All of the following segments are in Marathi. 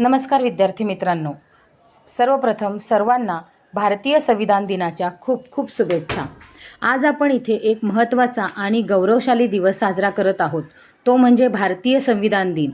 नमस्कार विद्यार्थी मित्रांनो. सर्वप्रथम सर्वांना भारतीय संविधान दिनाच्या खूप खूप शुभेच्छा. आज आपण इथे एक महत्त्वाचा आणि गौरवशाली दिवस साजरा करत आहोत. तो म्हणजे भारतीय संविधान दिन.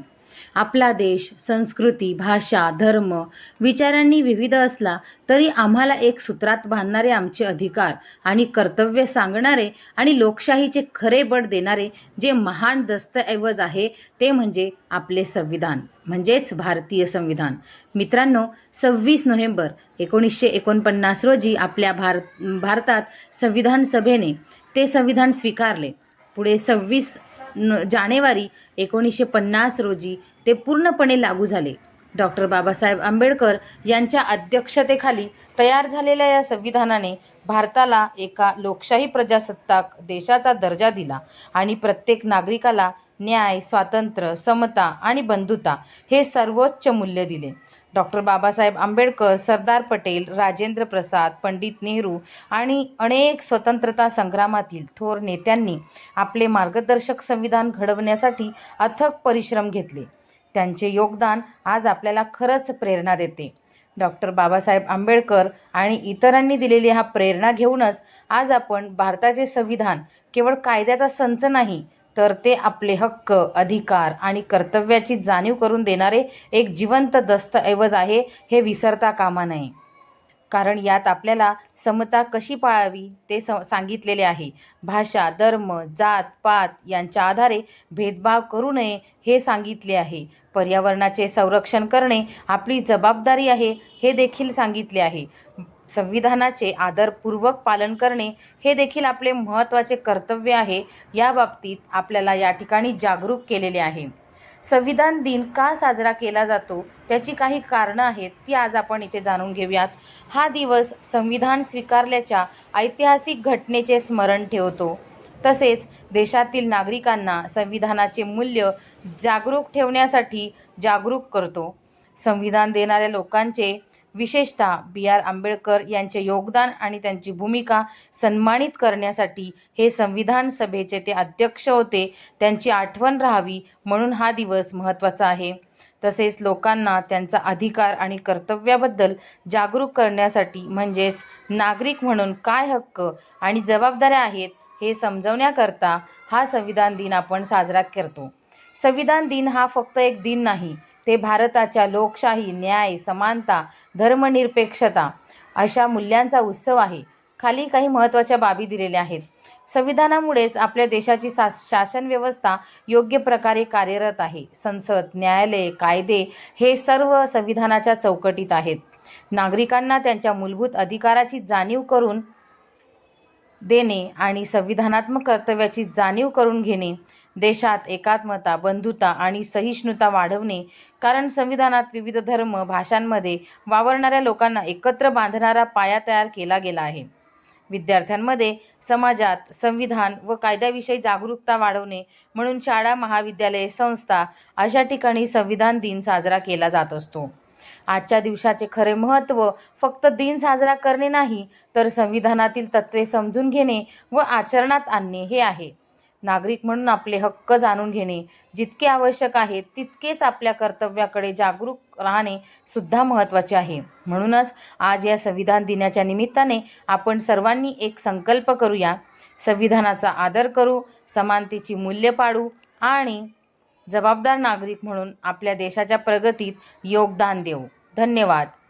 आपला देश संस्कृती भाषा धर्म विचारांनी विविध असला तरी आम्हाला एक सूत्रात बांधणारे आमचे अधिकार आणि कर्तव्य सांगणारे आणि लोकशाहीचे खरे बळ देणारे जे महान दस्तऐवज आहे ते म्हणजे आपले संविधान म्हणजेच भारतीय संविधान. मित्रांनो सव्वीस नोव्हेंबर एकोणीसशे एकोणपन्नास रोजी आपल्या भारत भारतात संविधान सभेने ते संविधान स्वीकारले. पुढे सव्वीस न जानेवारी एकोणीसशे पन्नास रोजी ते पूर्णपणे लागू झाले. डॉक्टर बाबासाहेब आंबेडकर यांच्या अध्यक्षतेखाली तयार झालेल्या या संविधानाने भारताला एका लोकशाही प्रजासत्ताक देशाचा दर्जा दिला आणि प्रत्येक नागरिकाला न्याय स्वातंत्र्य समता आणि बंधुता हे सर्वोच्च मूल्य दिले. डॉक्टर बाबासाहेब आंबेडकर सरदार पटेल राजेंद्र प्रसाद पंडित नेहरू आणि अनेक स्वतंत्रता संग्रामातील थोर नेत्यांनी आपले मार्गदर्शक संविधान घडवण्यासाठी अथक परिश्रम घेतले. त्यांचे योगदान आज आपल्याला खरंच प्रेरणा देते. डॉक्टर बाबासाहेब आंबेडकर आणि इतरांनी दिलेली हा प्रेरणा घेऊनच आज आपण भारताचे संविधान केवळ कायद्याचा संच नाही तर ते आपले हक्क अधिकार आणि कर्तव्याची जाणीव करून देणारे एक जिवंत दस्तऐवज आहे हे विसरता कामा नये. कारण यात आपल्याला समता कशी पाळावी ते स सांगितलेले आहे. भाषा धर्म जात पात यांच्या आधारे भेदभाव करू नये हे सांगितले आहे. पर्यावरणाचे संरक्षण करणे आपली जबाबदारी आहे हे देखील सांगितले आहे. संविधानाचे आदरपूर्वक पालन करणे हे देखील आपले महत्त्वाचे कर्तव्य आहे. या बाबतीत आपल्याला या ठिकाणी जागरूक केलेले आहे. संविधान दिन का साजरा केला जातो? त्याची काही कारणं आहेत ती आज आपण इथे जाणून घेऊयात. हा दिवस संविधान स्वीकारल्याच्या ऐतिहासिक घटनेचे स्मरण ठेवतो. तसेच देशातील नागरिकांना संविधानाचे मूल्य जागरूक ठेवण्यासाठी जागरूक करतो. संविधान देणाऱ्या लोकांचे विशेषतः बी आर आंबेडकर यांचे योगदान आणि त्यांची भूमिका सन्मानित करण्यासाठी हे संविधान सभेचे ते अध्यक्ष होते. त्यांची आठवण राहावी म्हणून हा दिवस महत्त्वाचा आहे. तसेच लोकांना त्यांचा अधिकार आणि कर्तव्याबद्दल जागरूक करण्यासाठी म्हणजेच नागरिक म्हणून काय हक्क आणि जबाबदाऱ्या आहेत हे समजवण्याकरता हा संविधान दिन आपण साजरा करतो. संविधान दिन हा फक्त एक दिन नाही ते भारताच्या लोकशाही न्याय समानता धर्मनिरपेक्षता अशा मूल्यांचा उत्सव आहे. खाली काही महत्त्वाच्या बाबी दिलेल्या आहेत. संविधानामुळेच आपल्या देशाची सा शासन व्यवस्था योग्य प्रकारे कार्यरत आहे. संसद न्यायालय कायदे हे सर्व संविधानाच्या चौकटीत आहेत. नागरिकांना त्यांच्या मूलभूत अधिकाराची जाणीव करून देणे आणि संविधानात्मक कर्तव्याची जाणीव करून घेणे देशात एकात्मता बंधुता आणि सहिष्णुता वाढवणे. कारण संविधानात विविध धर्म भाषांमध्ये वावरणाऱ्या लोकांना एकत्र बांधणारा पाया तयार केला गेला आहे. विद्यार्थ्यांमध्ये समाजात संविधान व कायद्याविषयी जागरूकता वाढवणे म्हणून शाळा महाविद्यालये संस्था अशा ठिकाणी संविधान दिन साजरा केला जात असतो. आजच्या दिवसाचे खरे महत्त्व फक्त दिन साजरा करणे नाही तर संविधानातील तत्त्वे समजून घेणे व आचरणात आणणे हे आहे. नागरिक म्हणून आपले हक्क जाणून घेणे. जितके आवश्यक आहे तितकेच आपल्या कर्तव्याकडे जागरूक राहणे सुद्धा महत्त्वाचे आहे. म्हणूनच आज या संविधान दिनाच्या निमित्ताने आपण सर्वांनी एक संकल्प करूया. संविधानाचा आदर करू समानतेची मूल्य पाडू आणि जबाबदार नागरिक म्हणून आपल्या देशाच्या प्रगतीत योगदान देऊ. धन्यवाद.